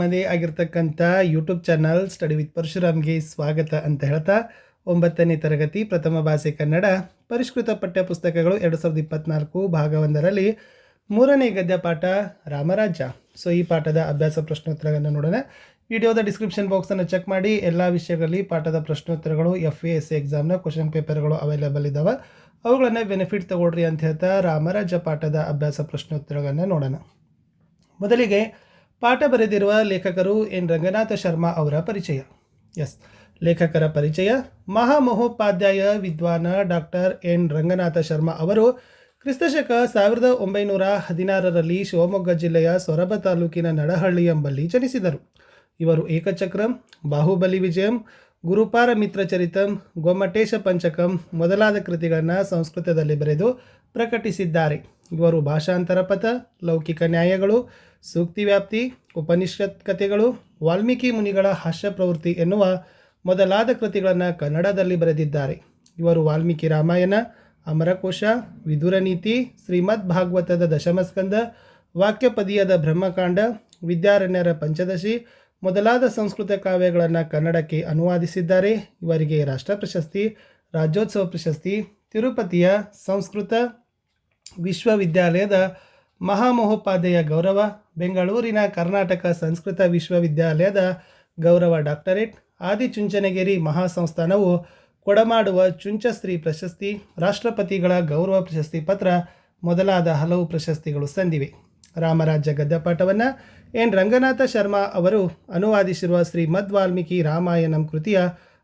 ನಮ್ಮದೇ ಆಗಿರ್ತಕ್ಕಂಥ YouTube channel study with ಪರಶುರಾಮ್ಗೆ ಸ್ವಾಗತ ಅಂತ ಹೇಳ್ತಾ ಒಂಬತ್ತನೇ ತರಗತಿ ಪ್ರಥಮ ಭಾಷೆ ಕನ್ನಡ ಪರಿಷ್ಕೃತ ಪಠ್ಯ ಪುಸ್ತಕಗಳು ಎರಡು ಸಾವಿರದ ಇಪ್ಪತ್ನಾಲ್ಕು ಭಾಗ ಒಂದರಲ್ಲಿ ಮೂರನೇ ಗದ್ಯ ಪಾಠ ರಾಮರಾಜ್ಯ. ಸೊ ಈ ಪಾಠದ ಅಭ್ಯಾಸ ಪ್ರಶ್ನೋತ್ತರಗಳನ್ನು ನೋಡೋಣ. ವಿಡಿಯೋದ ಡಿಸ್ಕ್ರಿಪ್ಷನ್ ಬಾಕ್ಸನ್ನು ಚೆಕ್ ಮಾಡಿ. ಎಲ್ಲ ವಿಷಯಗಳಲ್ಲಿ ಪಾಠದ ಪ್ರಶ್ನೋತ್ತರಗಳು ಎಫ್ ಎ ಎಸ್ ಎಕ್ಸಾಮ್ನ ಕ್ವಶನ್ ಪೇಪರ್ಗಳು ಅವೈಲೇಬಲ್ ಇದ್ದಾವೆ ಅವುಗಳನ್ನು ಬೆನಿಫಿಟ್ ತಗೊಳ್ರಿ ಅಂತ ಹೇಳ್ತಾ ರಾಮರಾಜ್ಯ ಪಾಠದ ಅಭ್ಯಾಸ ಪ್ರಶ್ನೋತ್ತರಗಳನ್ನು ನೋಡೋಣ. ಮೊದಲಿಗೆ ಪಾಠ ಬರೆದಿರುವ ಲೇಖಕರು ಎನ್. ರಂಗನಾಥ ಶರ್ಮಾ ಅವರ ಪರಿಚಯ. ಎಸ್. ಲೇಖಕರ ಪರಿಚಯ, ಮಹಾಮಹೋಪಾಧ್ಯಾಯ ವಿದ್ವಾನ ಡಾಕ್ಟರ್ ಎನ್. ರಂಗನಾಥ ಶರ್ಮಾ ಅವರು ಕ್ರಿಸ್ತಶಕ ಸಾವಿರದ ಒಂಬೈನೂರ ಹದಿನಾರರಲ್ಲಿ ಶಿವಮೊಗ್ಗ ಜಿಲ್ಲೆಯ ಸೊರಬ ತಾಲೂಕಿನ ನಡಹಳ್ಳಿ ಎಂಬಲ್ಲಿ ಜನಿಸಿದರು. ಇವರು ಏಕಚಕ್ರಂ, ಬಾಹುಬಲಿ ವಿಜಯಂ, ಗುರುಪಾರ ಮಿತ್ರ ಚರಿತಂ, ಗೊಮ್ಮಟೇಶ ಪಂಚಕಂ ಮೊದಲಾದ ಕೃತಿಗಳನ್ನು ಸಂಸ್ಕೃತದಲ್ಲಿ ಬರೆದು ಪ್ರಕಟಿಸಿದ್ದಾರೆ. ಇವರು ಭಾಷಾಂತರ ಪಥ, ಲೌಕಿಕ ನ್ಯಾಯಗಳು ಸೂಕ್ತಿ ವ್ಯಾಪ್ತಿ ಉಪನಿಷತ್ ಕಥೆಗಳು ವಾಲ್ಮೀಕಿ ಮುನಿಗಳ ಹಾಸ್ಯ ಪ್ರವೃತ್ತಿ ಎನ್ನುವ ಮೊದಲಾದ ಕೃತಿಗಳನ್ನು ಕನ್ನಡದಲ್ಲಿ ಬರೆದಿದ್ದಾರೆ. ಇವರು ವಾಲ್ಮೀಕಿ ರಾಮಾಯಣ, ಅಮರಕೋಶ, ವಿದುರ ನೀತಿ, ಶ್ರೀಮದ್ ಭಾಗವತದ ದಶಮಸ್ಕಂದ, ವಾಕ್ಯಪದಿಯದ ಬ್ರಹ್ಮಕಾಂಡ, ವಿದ್ಯಾರಣ್ಯರ ಪಂಚದಶಿ ಮೊದಲಾದ ಸಂಸ್ಕೃತ ಕಾವ್ಯಗಳನ್ನು ಕನ್ನಡಕ್ಕೆ ಅನುವಾದಿಸಿದ್ದಾರೆ. ಇವರಿಗೆ ರಾಷ್ಟ್ರ ಪ್ರಶಸ್ತಿ, ರಾಜ್ಯೋತ್ಸವ ಪ್ರಶಸ್ತಿ, ತಿರುಪತಿಯ ಸಂಸ್ಕೃತ ವಿಶ್ವವಿದ್ಯಾಲಯದ ಮಹಾಮಹೋಪಾಧ್ಯಾಯ ಗೌರವ, ಬೆಂಗಳೂರಿನ ಕರ್ನಾಟಕ ಸಂಸ್ಕೃತ ವಿಶ್ವವಿದ್ಯಾಲಯದ ಗೌರವ ಡಾಕ್ಟರೇಟ್, ಆದಿಚುಂಚನಗಿರಿ ಮಹಾಸಂಸ್ಥಾನವು ಕೊಡಮಾಡುವ ಚುಂಚಶ್ರೀ ಪ್ರಶಸ್ತಿ, ರಾಷ್ಟ್ರಪತಿಗಳ ಗೌರವ ಪ್ರಶಸ್ತಿ ಪತ್ರ ಮೊದಲಾದ ಹಲವು ಪ್ರಶಸ್ತಿಗಳು ಸಂದಿವೆ. ರಾಮರಾಜ್ಯ ಗದ್ದಪಾಠವನ್ನು ಎನ್. ರಂಗನಾಥ ಶರ್ಮಾ ಅವರು ಅನುವಾದಿಸಿರುವ ಶ್ರೀ ವಾಲ್ಮೀಕಿ ರಾಮಾಯಣಂ ಕೃತಿಯ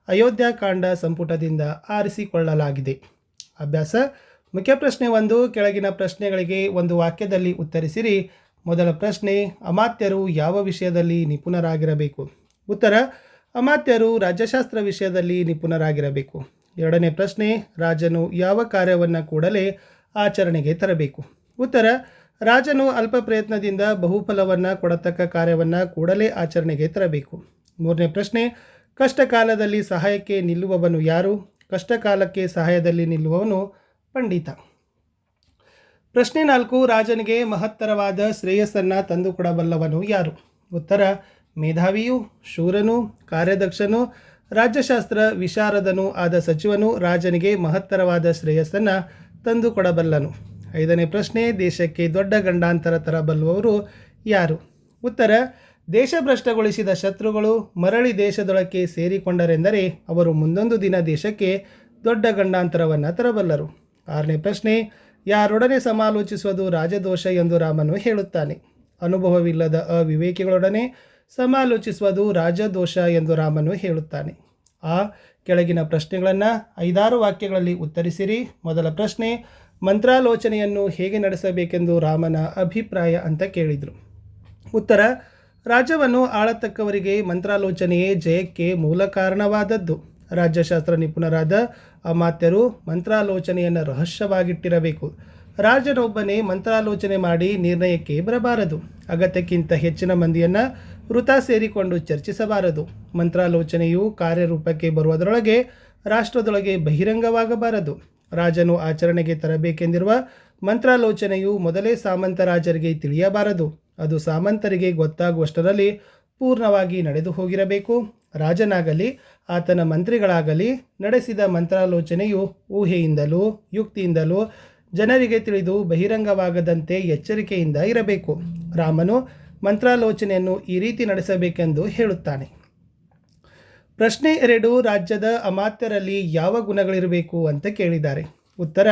ಅಯೋಧ್ಯಾಕಾಂಡ ಸಂಪುಟದಿಂದ ಆರಿಸಿಕೊಳ್ಳಲಾಗಿದೆ. ಅಭ್ಯಾಸ ಮುಖ್ಯ ಪ್ರಶ್ನೆ ಒಂದು, ಕೆಳಗಿನ ಪ್ರಶ್ನೆಗಳಿಗೆ ಒಂದು ವಾಕ್ಯದಲ್ಲಿ ಉತ್ತರಿಸಿರಿ. ಮೊದಲ ಪ್ರಶ್ನೆ, ಅಮಾತ್ಯರು ಯಾವ ವಿಷಯದಲ್ಲಿ ನಿಪುಣರಾಗಿರಬೇಕು? ಉತ್ತರ, ಅಮಾತ್ಯರು ರಾಜ್ಯಶಾಸ್ತ್ರ ವಿಷಯದಲ್ಲಿ ನಿಪುಣರಾಗಿರಬೇಕು. ಎರಡನೇ ಪ್ರಶ್ನೆ, ರಾಜನು ಯಾವ ಕಾರ್ಯವನ್ನು ಕೂಡಲೇ ಆಚರಣೆಗೆ ತರಬೇಕು? ಉತ್ತರ, ರಾಜನು ಅಲ್ಪ ಪ್ರಯತ್ನದಿಂದ ಬಹುಫಲವನ್ನು ಕೊಡತಕ್ಕ ಕಾರ್ಯವನ್ನು ಕೂಡಲೇ ಆಚರಣೆಗೆ ತರಬೇಕು. ಮೂರನೇ ಪ್ರಶ್ನೆ, ಕಷ್ಟಕಾಲದಲ್ಲಿ ಸಹಾಯಕ್ಕೆ ನಿಲ್ಲುವವನು ಯಾರು? ಕಷ್ಟಕಾಲಕ್ಕೆ ಸಹಾಯದಲ್ಲಿ ನಿಲ್ಲುವವನು ಪಂಡಿತ. ಪ್ರಶ್ನೆ ನಾಲ್ಕು, ರಾಜನಿಗೆ ಮಹತ್ತರವಾದ ಶ್ರೇಯಸ್ಸನ್ನು ತಂದುಕೊಡಬಲ್ಲವನು ಯಾರು? ಉತ್ತರ, ಮೇಧಾವಿಯು, ಶೂರನು, ಕಾರ್ಯದಕ್ಷನು, ರಾಜ್ಯಶಾಸ್ತ್ರ ವಿಶಾರದನು ಆದ ಸಚಿವನು ರಾಜನಿಗೆ ಮಹತ್ತರವಾದ ಶ್ರೇಯಸ್ಸನ್ನು ತಂದುಕೊಡಬಲ್ಲನು ಐದನೇ ಪ್ರಶ್ನೆ, ದೇಶಕ್ಕೆ ದೊಡ್ಡ ಗಂಡಾಂತರ ತರಬಲ್ಲುವವರು ಯಾರು? ಉತ್ತರ, ದೇಶಭ್ರಷ್ಟಗೊಳಿಸಿದ ಶತ್ರುಗಳು ಮರಳಿ ದೇಶದೊಳಕ್ಕೆ ಸೇರಿಕೊಂಡರೆಂದರೆ ಅವರು ಮುಂದೊಂದು ದಿನ ದೇಶಕ್ಕೆ ದೊಡ್ಡ ಗಂಡಾಂತರವನ್ನು ತರಬಲ್ಲರು. ಆರನೇ ಪ್ರಶ್ನೆ, ಯಾರೊಡನೆ ಸಮಾಲೋಚಿಸುವುದು ರಾಜದೋಷ ಎಂದು ರಾಮನು ಹೇಳುತ್ತಾನೆ. ಅನುಭವವಿಲ್ಲದ ಅವಿವೇಕಿಗಳೊಡನೆ ಸಮಾಲೋಚಿಸುವುದು ರಾಜದೋಷ ಎಂದು ರಾಮನು ಹೇಳುತ್ತಾನೆ. ಆ ಕೆಳಗಿನ ಪ್ರಶ್ನೆಗಳನ್ನು ಐದಾರು ವಾಕ್ಯಗಳಲ್ಲಿ ಉತ್ತರಿಸಿರಿ. ಮೊದಲ ಪ್ರಶ್ನೆ, ಮಂತ್ರಾಲೋಚನೆಯನ್ನು ಹೇಗೆ ನಡೆಸಬೇಕೆಂದು ರಾಮನ ಅಭಿಪ್ರಾಯ ಅಂತ ಕೇಳಿದರು. ಉತ್ತರ ರಾಜವನ್ನು ಆಳತಕ್ಕವರಿಗೆ ಮಂತ್ರಾಲೋಚನೆಯೇ ಜಯಕ್ಕೆ ಮೂಲ ಕಾರಣವಾದದ್ದು. ರಾಜ್ಯಶಾಸ್ತ್ರ ನಿಪುಣರಾದ ಅಮಾತ್ಯರು ಮಂತ್ರಾಲೋಚನೆಯನ್ನು ರಹಸ್ಯವಾಗಿಟ್ಟಿರಬೇಕು. ರಾಜನೊಬ್ಬನೇ ಮಂತ್ರಾಲೋಚನೆ ಮಾಡಿ ನಿರ್ಣಯಕ್ಕೆ ಬರಬಾರದು. ಅಗತ್ಯಕ್ಕಿಂತ ಹೆಚ್ಚಿನ ಮಂದಿಯನ್ನು ವೃತ ಸೇರಿಕೊಂಡು ಚರ್ಚಿಸಬಾರದು. ಮಂತ್ರಾಲೋಚನೆಯು ಕಾರ್ಯರೂಪಕ್ಕೆ ಬರುವುದರೊಳಗೆ ರಾಷ್ಟ್ರದೊಳಗೆ ಬಹಿರಂಗವಾಗಬಾರದು. ರಾಜನು ಆಚರಣೆಗೆ ತರಬೇಕೆಂದಿರುವ ಮಂತ್ರಾಲೋಚನೆಯು ಮೊದಲೇ ಸಾಮಂತ ರಾಜರಿಗೆ ತಿಳಿಯಬಾರದು. ಅದು ಸಾಮಂತರಿಗೆ ಗೊತ್ತಾಗುವಷ್ಟರಲ್ಲಿ ಪೂರ್ಣವಾಗಿ ನಡೆದು ಹೋಗಿರಬೇಕು. ರಾಜನಾಗಲಿ, ಆತನ ಮಂತ್ರಿಗಳಾಗಲಿ ನಡೆಸಿದ ಮಂತ್ರಾಲೋಚನೆಯು ಊಹೆಯಿಂದಲೂ ಯುಕ್ತಿಯಿಂದಲೂ ಜನರಿಗೆ ತಿಳಿದು ಬಹಿರಂಗವಾಗದಂತೆ ಎಚ್ಚರಿಕೆಯಿಂದ ಇರಬೇಕು. ರಾಮನು ಮಂತ್ರಾಲೋಚನೆಯನ್ನು ಈ ರೀತಿ ನಡೆಸಬೇಕೆಂದು ಹೇಳುತ್ತಾನೆ. ಪ್ರಶ್ನೆ ಎರಡು, ರಾಜ್ಯದ ಅಮಾತ್ಯರಲ್ಲಿ ಯಾವ ಗುಣಗಳಿರಬೇಕು ಅಂತ ಕೇಳಿದ್ದಾರೆ. ಉತ್ತರ,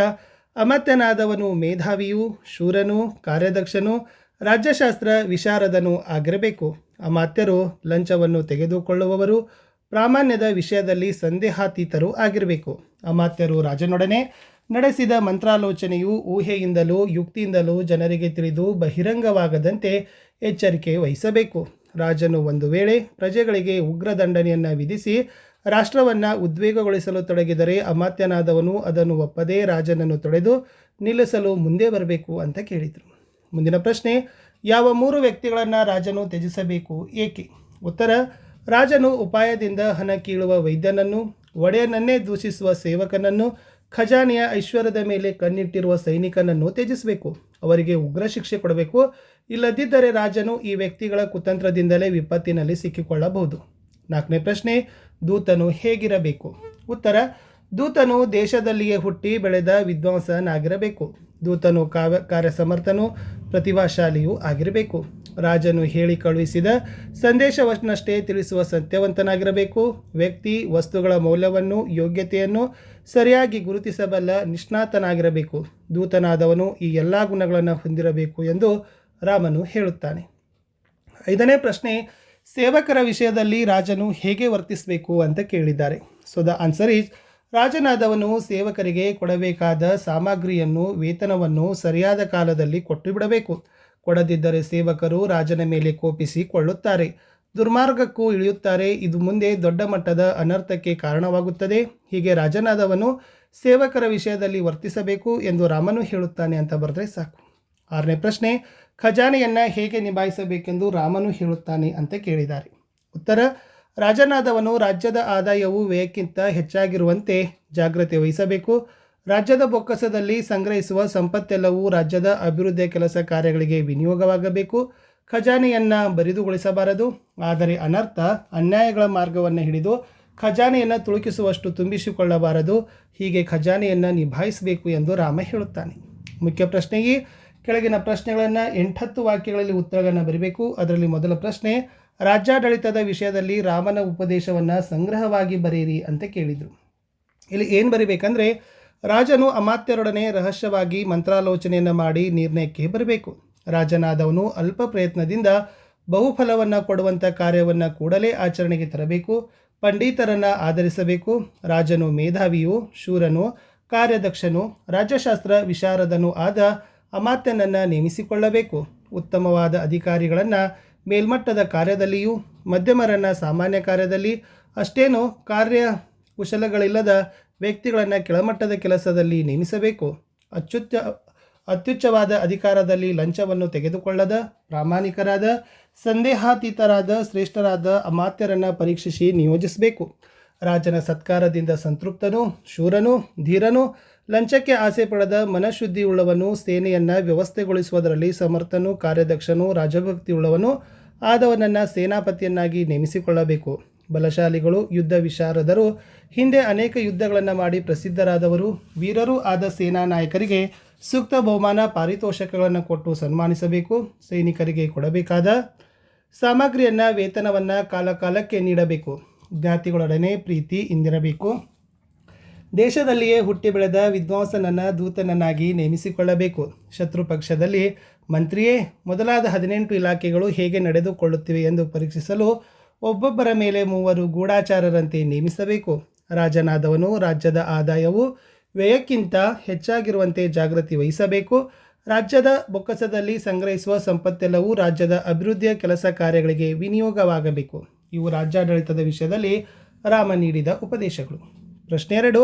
ಅಮಾತ್ಯನಾದವನು ಮೇಧಾವಿಯು, ಶೂರನು, ಕಾರ್ಯದಕ್ಷನು, ರಾಜ್ಯಶಾಸ್ತ್ರ ವಿಶಾರದನು ಆಗಿರಬೇಕು. ಅಮಾತ್ಯರು ಲಂಚವನ್ನು ತೆಗೆದುಕೊಳ್ಳುವವರು ಪ್ರಾಮಾಣ್ಯದ ವಿಷಯದಲ್ಲಿ ಸಂದೇಹಾತೀತರು ಆಗಿರಬೇಕು. ಅಮಾತ್ಯರು ರಾಜನೊಡನೆ ನಡೆಸಿದ ಮಂತ್ರಾಲೋಚನೆಯು ಊಹೆಯಿಂದಲೂ ಯುಕ್ತಿಯಿಂದಲೂ ಜನರಿಗೆ ತಿಳಿದು ಬಹಿರಂಗವಾಗದಂತೆ ಎಚ್ಚರಿಕೆ ವಹಿಸಬೇಕು. ರಾಜನು ಒಂದು ವೇಳೆ ಪ್ರಜೆಗಳಿಗೆ ಉಗ್ರ ದಂಡನೆಯನ್ನು ವಿಧಿಸಿ ರಾಷ್ಟ್ರವನ್ನು ಉದ್ವೇಗಗೊಳಿಸಲು ತೊಡಗಿದರೆ ಅಮಾತ್ಯನಾದವನು ಅದನ್ನು ಒಪ್ಪದೇ ರಾಜನನ್ನು ತೊಡೆದು ನಿಲ್ಲಿಸಲು ಮುಂದೆ ಬರಬೇಕು ಅಂತ ಕೇಳಿದರು. ಮುಂದಿನ ಪ್ರಶ್ನೆ ಯಾವ ಮೂರು ವ್ಯಕ್ತಿಗಳನ್ನು ರಾಜನು ತ್ಯಜಿಸಬೇಕು? ಏಕೆ? ಉತ್ತರ, ರಾಜನು ಉಪಾಯದಿಂದ ಹಣ ಕೀಳುವ ವೈದ್ಯನನ್ನು, ಒಡೆಯನನ್ನೇ ದೂಷಿಸುವ ಸೇವಕನನ್ನು, ಖಜಾನೆಯ ಐಶ್ವರ್ಯದ ಮೇಲೆ ಕಣ್ಣಿಟ್ಟಿರುವ ಸೈನಿಕನನ್ನು ತ್ಯಜಿಸಬೇಕು. ಅವರಿಗೆ ಉಗ್ರ ಶಿಕ್ಷೆ ಕೊಡಬೇಕು. ಇಲ್ಲದಿದ್ದರೆ ರಾಜನು ಈ ವ್ಯಕ್ತಿಗಳ ಕುತಂತ್ರದಿಂದಲೇ ವಿಪತ್ತಿನಲ್ಲಿ ಸಿಕ್ಕಿಕೊಳ್ಳಬಹುದು. ನಾಲ್ಕನೇ ಪ್ರಶ್ನೆ, ದೂತನು ಹೇಗಿರಬೇಕು? ಉತ್ತರ, ದೂತನು ದೇಶದಲ್ಲಿಯೇ ಹುಟ್ಟಿ ಬೆಳೆದ ವಿದ್ವಾಂಸನಾಗಿರಬೇಕು. ದೂತನು ಕಾವ್ಯ ಕಾರ್ಯಸಮರ್ಥನು ಪ್ರತಿಭಾಶಾಲಿಯೂ ಆಗಿರಬೇಕು. ರಾಜನು ಹೇಳಿ ಕಳುಹಿಸಿದ ಸಂದೇಶವನ್ನಷ್ಟೇ ತಿಳಿಸುವ ಸತ್ಯವಂತನಾಗಿರಬೇಕು. ವ್ಯಕ್ತಿ ವಸ್ತುಗಳ ಮೌಲ್ಯವನ್ನು, ಯೋಗ್ಯತೆಯನ್ನು ಸರಿಯಾಗಿ ಗುರುತಿಸಬಲ್ಲ ನಿಷ್ಣಾತನಾಗಿರಬೇಕು. ದೂತನಾದವನು ಈ ಎಲ್ಲ ಗುಣಗಳನ್ನು ಹೊಂದಿರಬೇಕು ಎಂದು ರಾಮನು ಹೇಳುತ್ತಾನೆ. ಐದನೇ ಪ್ರಶ್ನೆ, ಸೇವಕರ ವಿಷಯದಲ್ಲಿ ರಾಜನು ಹೇಗೆ ವರ್ತಿಸಬೇಕು ಅಂತ ಕೇಳಿದ್ದಾರೆ. ಸೊ ದ ಆನ್ಸರ್ ಈಸ್ ರಾಜನಾದವನು ಸೇವಕರಿಗೆ ಕೊಡಬೇಕಾದ ಸಾಮಗ್ರಿಯನ್ನು, ವೇತನವನ್ನು ಸರಿಯಾದ ಕಾಲದಲ್ಲಿ ಕೊಟ್ಟು ಬಿಡಬೇಕು ಕೊಡದಿದ್ದರೆ ಸೇವಕರು ರಾಜನ ಮೇಲೆ ಕೋಪಿಸಿ ಕೊಳ್ಳುತ್ತಾರೆ. ದುರ್ಮಾರ್ಗಕ್ಕೂ ಇಳಿಯುತ್ತಾರೆ. ಇದು ಮುಂದೆ ದೊಡ್ಡ ಮಟ್ಟದ ಅನರ್ಥಕ್ಕೆ ಕಾರಣವಾಗುತ್ತದೆ. ಹೀಗೆ ರಾಜನಾದವನು ಸೇವಕರ ವಿಷಯದಲ್ಲಿ ವರ್ತಿಸಬೇಕು ಎಂದು ರಾಮನು ಹೇಳುತ್ತಾನೆ ಅಂತ ಬರೆದ್ರೆ ಸಾಕು. ಆರನೇ ಪ್ರಶ್ನೆ, ಖಜಾನೆಯನ್ನು ಹೇಗೆ ನಿಭಾಯಿಸಬೇಕೆಂದು ರಾಮನು ಹೇಳುತ್ತಾನೆ ಅಂತ ಕೇಳಿದ್ದಾರೆ. ಉತ್ತರ ರಾಜನಾದವನು ರಾಜ್ಯದ ಆದಾಯವು ವ್ಯಯಕ್ಕಿಂತ ಹೆಚ್ಚಾಗಿರುವಂತೆ ಜಾಗ್ರತೆ ವಹಿಸಬೇಕು. ರಾಜ್ಯದ ಬೊಕ್ಕಸದಲ್ಲಿ ಸಂಗ್ರಹಿಸುವ ಸಂಪತ್ತೆಲ್ಲವೂ ರಾಜ್ಯದ ಅಭಿವೃದ್ಧಿಯ ಕೆಲಸ ಕಾರ್ಯಗಳಿಗೆ ವಿನಿಯೋಗವಾಗಬೇಕು. ಖಜಾನೆಯನ್ನು ಬರಿದುಗೊಳಿಸಬಾರದು. ಆದರೆ ಅನರ್ಥ ಅನ್ಯಾಯಗಳ ಮಾರ್ಗವನ್ನು ಹಿಡಿದು ಖಜಾನೆಯನ್ನು ತುಳುಕಿಸುವಷ್ಟು ತುಂಬಿಸಿಕೊಳ್ಳಬಾರದು. ಹೀಗೆ ಖಜಾನೆಯನ್ನು ನಿಭಾಯಿಸಬೇಕು ಎಂದು ರಾಮ ಹೇಳುತ್ತಾನೆ. ಮುಖ್ಯ ಪ್ರಶ್ನೆಯೇ, ಕೆಳಗಿನ ಪ್ರಶ್ನೆಗಳನ್ನು ಎಂಟತ್ತು ವಾಕ್ಯಗಳಲ್ಲಿ ಉತ್ತರಗಳನ್ನು ಬರೀಬೇಕು. ಅದರಲ್ಲಿ ಮೊದಲ ಪ್ರಶ್ನೆ ರಾಜ್ಯಾಡಳಿತದ ವಿಷಯದಲ್ಲಿ ರಾಮನ ಉಪದೇಶವನ್ನು ಸಂಗ್ರಹವಾಗಿ ಬರೆಯಿರಿ ಅಂತ ಕೇಳಿದರು. ಇಲ್ಲಿ ಏನು ಬರಿಬೇಕಂದ್ರೆ, ರಾಜನು ಅಮಾತ್ಯರೊಡನೆ ರಹಸ್ಯವಾಗಿ ಮಂತ್ರಾಲೋಚನೆಯನ್ನು ಮಾಡಿ ನಿರ್ಣಯಕ್ಕೆ ಬರಬೇಕು. ರಾಜನಾದವನು ಅಲ್ಪ ಪ್ರಯತ್ನದಿಂದ ಬಹುಫಲವನ್ನು ಕೊಡುವಂಥ ಕಾರ್ಯವನ್ನು ಕೂಡಲೇ ಆಚರಣೆಗೆ ತರಬೇಕು, ಪಂಡಿತರನ್ನು ಆಧರಿಸಬೇಕು. ರಾಜನು ಮೇಧಾವಿಯು, ಶೂರನು, ಕಾರ್ಯದಕ್ಷನು, ರಾಜ್ಯಶಾಸ್ತ್ರ ವಿಶಾರದನು ಆದ ಅಮಾತ್ಯನನ್ನು ನೇಮಿಸಿಕೊಳ್ಳಬೇಕು. ಉತ್ತಮವಾದ ಅಧಿಕಾರಿಗಳನ್ನು ಮೇಲ್ಮಟ್ಟದ ಕಾರ್ಯದಲ್ಲಿಯೂ ಮಧ್ಯಮರನ್ನು ಸಾಮಾನ್ಯ ಕಾರ್ಯದಲ್ಲಿ ಅಷ್ಟೇನು ಕಾರ್ಯ ಕುಶಲಗಳಿಲ್ಲದ ವ್ಯಕ್ತಿಗಳನ್ನು ಕೆಳಮಟ್ಟದ ಕೆಲಸದಲ್ಲಿ ನೇಮಿಸಬೇಕು. ಅತ್ಯುಚ್ಚ ಅತ್ಯುಚ್ಚವಾದ ಅಧಿಕಾರದಲ್ಲಿ ಲಂಚವನ್ನು ತೆಗೆದುಕೊಳ್ಳದ, ಪ್ರಾಮಾಣಿಕರಾದ, ಸಂದೇಹಾತೀತರಾದ, ಶ್ರೇಷ್ಠರಾದ ಅಮಾತ್ಯರನ್ನು ಪರೀಕ್ಷಿಸಿ ನಿಯೋಜಿಸಬೇಕು. ರಾಜನ ಸತ್ಕಾರದಿಂದ ಸಂತೃಪ್ತನು, ಶೂರನು, ಧೀರನು ಲಂಚಕ್ಕೆ ಆಸೆ ಪಡದ ಮನಃಶುದ್ಧಿಯುಳ್ಳವನು ಸೇನೆಯನ್ನು ವ್ಯವಸ್ಥೆಗೊಳಿಸುವುದರಲ್ಲಿ ಸಮರ್ಥನು, ಕಾರ್ಯದಕ್ಷನು, ರಾಜಭಕ್ತಿಯುಳ್ಳವನು, ಆದವನನ್ನು ಸೇನಾಪತಿಯನ್ನಾಗಿ ನೇಮಿಸಿಕೊಳ್ಳಬೇಕು. ಬಲಶಾಲಿಗಳು, ಯುದ್ಧ ವಿಶಾರದರು, ಹಿಂದೆ ಅನೇಕ ಯುದ್ಧಗಳನ್ನು ಮಾಡಿ ಪ್ರಸಿದ್ಧರಾದವರು, ವೀರರೂ ಆದ ಸೇನಾ ನಾಯಕರಿಗೆ ಸೂಕ್ತ ಬಹುಮಾನ ಪಾರಿತೋಷಕಗಳನ್ನು ಕೊಟ್ಟು ಸನ್ಮಾನಿಸಬೇಕು, ಸೈನಿಕರಿಗೆ ಕೊಡಬೇಕಾದ ಸಾಮಗ್ರಿಯನ್ನು ವೇತನವನ್ನು ಕಾಲಕಾಲಕ್ಕೆ ನೀಡಬೇಕು. ವಿದ್ಯಾರ್ಥಿಗಳೊಡನೆ ಪ್ರೀತಿ ಇಂದಿರಬೇಕು. ದೇಶದಲ್ಲಿಯೇ ಹುಟ್ಟಿ ಬೆಳೆದ ವಿದ್ವಾಂಸನನ್ನು ದೂತನನ್ನಾಗಿ ನೇಮಿಸಿಕೊಳ್ಳಬೇಕು. ಶತ್ರು ಪಕ್ಷದಲ್ಲಿ ಮಂತ್ರಿಯೇ, ಮೊದಲಾದ ಹದಿನೆಂಟು ಇಲಾಖೆಗಳು ಹೇಗೆ ನಡೆದುಕೊಳ್ಳುತ್ತಿವೆ ಎಂದು ಪರೀಕ್ಷಿಸಲು ಒಬ್ಬೊಬ್ಬರ ಮೇಲೆ ಮೂವರು ಗೂಢಾಚಾರರಂತೆ ನೇಮಿಸಬೇಕು. ರಾಜನಾದವನು ರಾಜ್ಯದ ಆದಾಯವು ವ್ಯಯಕ್ಕಿಂತ ಹೆಚ್ಚಾಗಿರುವಂತೆ ಜಾಗೃತಿ ವಹಿಸಬೇಕು. ರಾಜ್ಯದ ಬೊಕ್ಕಸದಲ್ಲಿ ಸಂಗ್ರಹಿಸುವ ಸಂಪತ್ತೆಲ್ಲವೂ ರಾಜ್ಯದ ಅಭಿವೃದ್ಧಿಯ ಕೆಲಸ ಕಾರ್ಯಗಳಿಗೆ ವಿನಿಯೋಗವಾಗಬೇಕು. ಇವು ರಾಜ್ಯಾಡಳಿತದ ವಿಷಯದಲ್ಲಿ ರಾಮ ನೀಡಿದ ಉಪದೇಶಗಳು. ಪ್ರಶ್ನೆ ಎರಡು,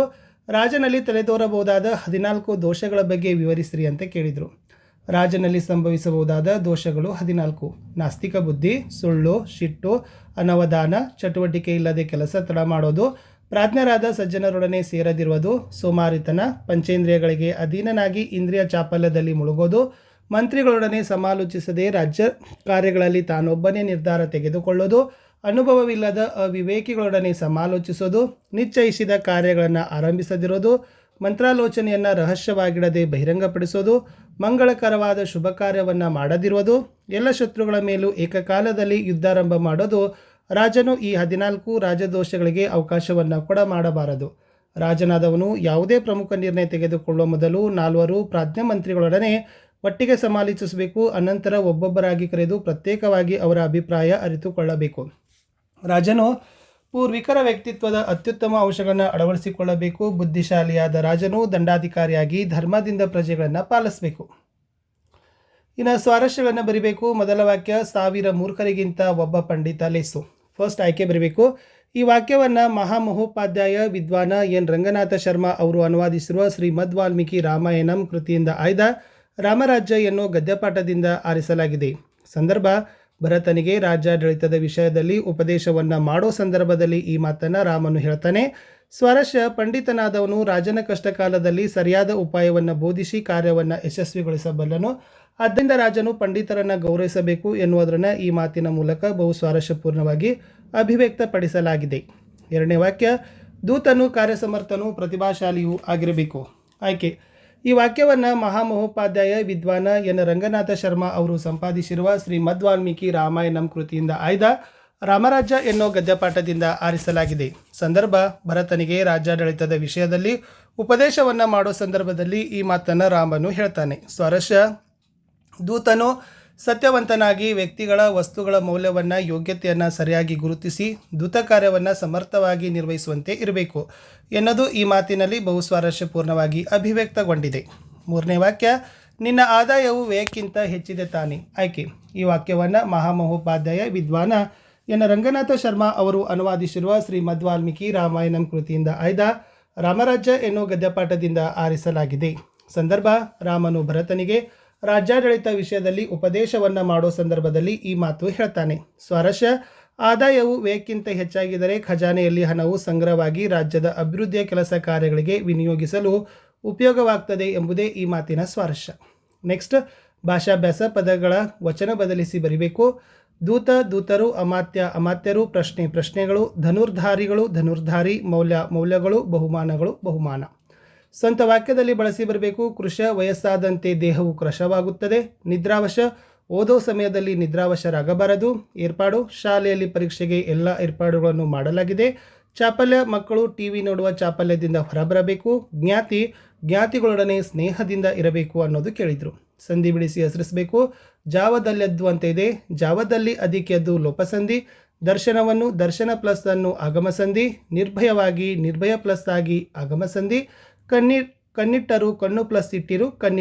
ರಾಜನಲ್ಲಿ ತಲೆದೋರಬಹುದಾದ ಹದಿನಾಲ್ಕು ದೋಷಗಳ ಬಗ್ಗೆ ವಿವರಿಸಿರಿ ಅಂತ ಕೇಳಿದರು. ರಾಜನಲ್ಲಿ ಸಂಭವಿಸಬಹುದಾದ ದೋಷಗಳು ಹದಿನಾಲ್ಕು. ನಾಸ್ತಿಕ ಬುದ್ಧಿ, ಸುಳ್ಳು, ಶಿಟ್ಟು, ಅನವಧಾನ, ಚಟುವಟಿಕೆ ಇಲ್ಲದೆ ಕೆಲಸ ತಡ ಮಾಡೋದು, ಪ್ರಾಜ್ಞರಾದ ಸಜ್ಜನರೊಡನೆ ಸೇರದಿರುವುದು, ಸೋಮಾರಿತನ, ಪಂಚೇಂದ್ರಿಯಗಳಿಗೆ ಅಧೀನನಾಗಿ ಇಂದ್ರಿಯ ಚಾಪಲ್ಯದಲ್ಲಿ ಮುಳುಗೋದು, ಮಂತ್ರಿಗಳೊಡನೆ ಸಮಾಲೋಚಿಸದೆ ರಾಜ್ಯ ಕಾರ್ಯಗಳಲ್ಲಿ ತಾನೊಬ್ಬನೇ ನಿರ್ಧಾರ ತೆಗೆದುಕೊಳ್ಳೋದು ಅನುಭವವಿಲ್ಲದ ಅವಿವೇಕಿಗಳೊಡನೆ ಸಮಾಲೋಚಿಸೋದು, ನಿಶ್ಚಯಿಸಿದ ಕಾರ್ಯಗಳನ್ನು ಆರಂಭಿಸದಿರೋದು, ಮಂತ್ರಾಲೋಚನೆಯನ್ನು ರಹಸ್ಯವಾಗಿಡದೆ ಬಹಿರಂಗಪಡಿಸೋದು, ಮಂಗಳಕರವಾದ ಶುಭ ಕಾರ್ಯವನ್ನು ಮಾಡದಿರುವುದು ಎಲ್ಲ ಶತ್ರುಗಳ ಮೇಲೂ ಏಕಕಾಲದಲ್ಲಿ ಯುದ್ಧಾರಂಭ ಮಾಡೋದು, ರಾಜನು ಈ ಹದಿನಾಲ್ಕು ರಾಜದೋಷಗಳಿಗೆ ಅವಕಾಶವನ್ನು ಕೂಡ ಮಾಡಬಾರದು. ರಾಜನಾದವನು ಯಾವುದೇ ಪ್ರಮುಖ ನಿರ್ಣಯ ತೆಗೆದುಕೊಳ್ಳುವ ಮೊದಲು ನಾಲ್ವರು ಪ್ರಾಜ್ಞ ಮಂತ್ರಿಗಳೊಡನೆ ಒಟ್ಟಿಗೆ ಸಮಾಲೋಚಿಸಬೇಕು, ಅನಂತರ ಒಬ್ಬೊಬ್ಬರಾಗಿ ಕರೆದು ಪ್ರತ್ಯೇಕವಾಗಿ ಅವರ ಅಭಿಪ್ರಾಯ ಅರಿತುಕೊಳ್ಳಬೇಕು. ರಾಜನು ಪೂರ್ವಿಕರ ವ್ಯಕ್ತಿತ್ವದ ಅತ್ಯುತ್ತಮ ಅಂಶಗಳನ್ನು ಅಳವಡಿಸಿಕೊಳ್ಳಬೇಕು. ಬುದ್ಧಿಶಾಲಿಯಾದ ರಾಜನು ದಂಡಾಧಿಕಾರಿಯಾಗಿ ಧರ್ಮದಿಂದ ಪ್ರಜೆಗಳನ್ನು ಪಾಲಿಸಬೇಕು. ಇನ್ನು ಸ್ವಾರಸ್ಯಗಳನ್ನು ಬರಿಬೇಕು. ಮೊದಲ ವಾಕ್ಯ, ಸಾವಿರ ಮೂರ್ಖರಿಗಿಂತ ಒಬ್ಬ ಪಂಡಿತ ಲೇಸು. ಫಸ್ಟ್ ಆಯ್ಕೆ ಬರಿಬೇಕು. ಈ ವಾಕ್ಯವನ್ನು ಮಹಾಮಹೋಪಾಧ್ಯಾಯ ವಿದ್ವಾನ ಎನ್. ರಂಗನಾಥ ಶರ್ಮಾ ಅವರು ಅನುವಾದಿಸಿರುವ ಶ್ರೀ ವಾಲ್ಮೀಕಿ ರಾಮಾಯಣಂ ಕೃತಿಯಿಂದ ಆಯ್ದ ರಾಮರಾಜ್ಯ ಎನ್ನುವ ಗದ್ಯಪಾಠದಿಂದ ಆರಿಸಲಾಗಿದೆ. ಸಂದರ್ಭ ಭರತನಿಗೆ ರಾಜ್ಯಾಡಳಿತದ ವಿಷಯದಲ್ಲಿ ಉಪದೇಶವನ್ನ ಮಾಡೋ ಸಂದರ್ಭದಲ್ಲಿ ಈ ಮಾತನ್ನ ರಾಮನು ಹೇಳ್ತಾನೆ. ಸ್ವರಶ ಪಂಡಿತನಾದವನು ರಾಜನ ಕಷ್ಟ ಕಾಲದಲ್ಲಿ ಸರಿಯಾದ ಉಪಾಯವನ್ನು ಬೋಧಿಸಿ ಕಾರ್ಯವನ್ನು ಯಶಸ್ವಿಗೊಳಿಸಬಲ್ಲನು. ಆದ್ದರಿಂದ ರಾಜನು ಪಂಡಿತರನ್ನು ಗೌರವಿಸಬೇಕು ಎನ್ನುವುದನ್ನ ಈ ಮಾತಿನ ಮೂಲಕ ಬಹು ಸ್ವಾರಸ್ಯಪೂರ್ಣವಾಗಿ ಅಭಿವ್ಯಕ್ತಪಡಿಸಲಾಗಿದೆ. ಎರಡನೇ ವಾಕ್ಯ, ದೂತನು, ಕಾರ್ಯಸಮರ್ಥನು, ಪ್ರತಿಭಾಶಾಲಿಯೂ ಆಗಿರಬೇಕು. ಆಯ್ಕೆ. ಈ ವಾಕ್ಯವನ್ನು ಮಹಾಮಹೋಪಾಧ್ಯಾಯ ವಿದ್ವಾನ ಎನ್ ರಂಗನಾಥ ಶರ್ಮಾ ಅವರು ಸಂಪಾದಿಸಿರುವ ಶ್ರೀ ಮಧ್ವಾಲ್ಮೀಕಿ ರಾಮಾಯಣಂ ಕೃತಿಯಿಂದ ಆಯ್ದ ರಾಮರಾಜ್ಯ ಎನ್ನೋ ಗದ್ಯಪಾಠದಿಂದ ಆರಿಸಲಾಗಿದೆ. ಸಂದರ್ಭ, ಭರತನಿಗೆ ರಾಜ್ಯಾಡಳಿತದ ವಿಷಯದಲ್ಲಿ ಉಪದೇಶವನ್ನು ಮಾಡೋ ಸಂದರ್ಭದಲ್ಲಿ ಈ ಮಾತನ್ನು ರಾಮನು ಹೇಳ್ತಾನೆ. ಸ್ವರಶ, ದೂತನು ಸತ್ಯವಂತನಾಗಿ ವ್ಯಕ್ತಿಗಳ ವಸ್ತುಗಳ ಮೌಲ್ಯವನ್ನು, ಯೋಗ್ಯತೆಯನ್ನು ಸರಿಯಾಗಿ ಗುರುತಿಸಿ ದೂತ ಕಾರ್ಯವನ್ನು ಸಮರ್ಥವಾಗಿ ನಿರ್ವಹಿಸುವಂತೆ ಇರಬೇಕು ಎನ್ನೋದು ಈ ಮಾತಿನಲ್ಲಿ ಬಹು ಸ್ವಾರಸ್ಯಪೂರ್ಣವಾಗಿ ಅಭಿವ್ಯಕ್ತಗೊಂಡಿದೆ. ಮೂರನೇ ವಾಕ್ಯ, ನಿನ್ನ ಆದಾಯವು ವ್ಯಯಕ್ಕಿಂತ ಹೆಚ್ಚಿದೆ ತಾನೆ. ಆಯ್ಕೆ, ಈ ವಾಕ್ಯವನ್ನು ಮಹಾಮಹೋಪಾಧ್ಯಾಯ ವಿದ್ವಾನ ಎನ್. ರಂಗನಾಥ ಶರ್ಮಾ ಅವರು ಅನುವಾದಿಸಿರುವ ಶ್ರೀ ಮಧ್ವಾಲ್ಮೀಕಿ ರಾಮಾಯಣಂ ಕೃತಿಯಿಂದ ಆಯ್ದ ರಾಮರಾಜ್ಯ ಎನ್ನುವ ಗದ್ಯಪಾಠದಿಂದ ಆರಿಸಲಾಗಿದೆ. ಸಂದರ್ಭ, ರಾಮನು ಭರತನಿಗೆ ರಾಜ್ಯಾಡಳಿತ ವಿಷಯದಲ್ಲಿ ಉಪದೇಶವನ್ನ ಮಾಡೋ ಸಂದರ್ಭದಲ್ಲಿ ಈ ಮಾತು ಹೇಳ್ತಾನೆ. ಸ್ವರಶ ಆದಾಯವು ವೇಕ್ಕಿಂತ ಹೆಚ್ಚಾಗಿದ್ದರೆ ಖಜಾನೆಯಲ್ಲಿ ಹಣವು ಸಂಗ್ರಹವಾಗಿ ರಾಜ್ಯದ ಅಭಿವೃದ್ಧಿಯ ಕೆಲಸ ಕಾರ್ಯಗಳಿಗೆ ವಿನಿಯೋಗಿಸಲು ಉಪಯೋಗವಾಗ್ತದೆ ಎಂಬುದೇ ಈ ಮಾತಿನ ಸ್ವಾರಸ್ಯ. ನೆಕ್ಸ್ಟ್, ಭಾಷಾಭ್ಯಾಸ ಪದಗಳ ವಚನ ಬದಲಿಸಿ ಬರಿಬೇಕು. ದೂತ, ದೂತರು, ಅಮಾತ್ಯ, ಅಮಾತ್ಯರು, ಪ್ರಶ್ನೆ, ಪ್ರಶ್ನೆಗಳು, ಧನುರ್ಧಾರಿಗಳು, ಧನುರ್ಧಾರಿ, ಮೌಲ್ಯ, ಮೌಲ್ಯಗಳು, ಬಹುಮಾನಗಳು, ಬಹುಮಾನ. ಸ್ವಂತ ವಾಕ್ಯದಲ್ಲಿ ಬಳಸಿ ಬರಬೇಕು. ಕೃಶ ವಯಸ್ಸಾದಂತೆ ದೇಹವು ಕೃಶವಾಗುತ್ತದೆ ನಿದ್ರಾವಶ. ಓದೋ ಸಮಯದಲ್ಲಿ ನಿದ್ರಾವಶರಾಗಬಾರದು. ಏರ್ಪಾಡು. ಶಾಲೆಯಲ್ಲಿ ಪರೀಕ್ಷೆಗೆ ಎಲ್ಲ ಏರ್ಪಾಡುಗಳನ್ನು ಮಾಡಲಾಗಿದೆ. ಚಾಪಲ್ಯ ಮಕ್ಕಳು ಟಿವಿ ನೋಡುವ ಚಾಪಲ್ಯದಿಂದ ಹೊರಬರಬೇಕು. ಜ್ಞಾತಿ. ಜ್ಞಾತಿಗಳೊಡನೆ ಸ್ನೇಹದಿಂದ ಇರಬೇಕು ಅನ್ನೋದು ಕೇಳಿದರು. ಸಂಧಿ ಬಿಡಿಸಿ ಹೆಸರಿಸಬೇಕು. ಜಾವದಲ್ಲೆದ್ದು ಅಂತ ಇದೆ. ಜಾವದಲ್ಲಿ ಅದಕ್ಕೆದ್ದು ಲೋಪಸಂಧಿ. ದರ್ಶನವನ್ನು ದರ್ಶನ ಪ್ಲಸ್ ಅನ್ನು ಆಗಮಸಂಧಿ. ನಿರ್ಭಯವಾಗಿ ನಿರ್ಭಯ ಪ್ಲಸ್ ಆಗಿ ಆಗಮಸಂಧಿ. ಕಣ್ಣಿ ಕಣ್ಣಿಟ್ಟರು ಕಣ್ಣು ಪ್ಲಸ್ ಇಟ್ಟಿರು ಕಣ್ಣಿ